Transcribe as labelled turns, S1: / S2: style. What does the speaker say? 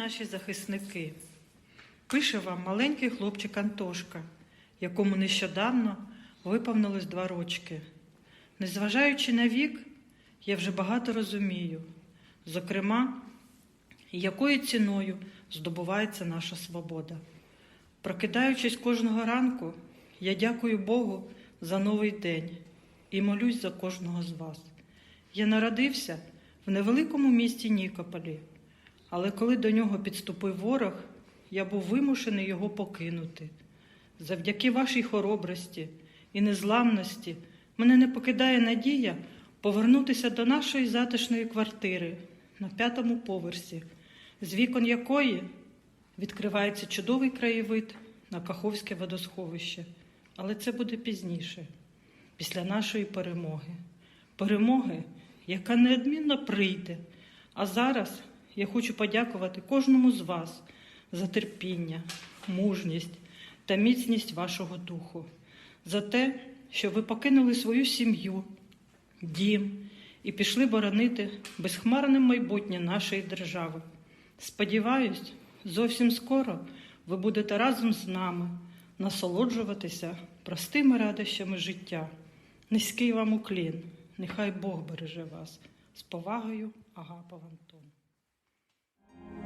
S1: наші захисники. Пише вам маленький хлопчик Антошка, якому нещодавно виповнилось два рочки. Незважаючи на вік, я вже багато розумію, зокрема, якою ціною здобувається наша свобода. Прокидаючись кожного ранку, я дякую Богу за новий день і молюсь за кожного з вас. Я народився в невеликому місті Нікополі, але коли до нього підступив ворог, я був вимушений його покинути. Завдяки вашій хоробрості і незламності мене не покидає надія повернутися до нашої затишної квартири на п'ятому поверсі, з вікон якої відкривається чудовий краєвид на Каховське водосховище. Але це буде пізніше, після нашої перемоги. Перемоги, яка неодмінно прийде. А зараз я хочу подякувати кожному з вас за терпіння, мужність та міцність вашого духу, за те, що ви покинули свою сім'ю, дім і пішли боронити безхмарне майбутнє нашої держави. Сподіваюсь, зовсім скоро ви будете разом з нами насолоджуватися простими радощами життя. Низький вам уклін, нехай Бог береже вас. З повагою, Агапов Антон. Thank you.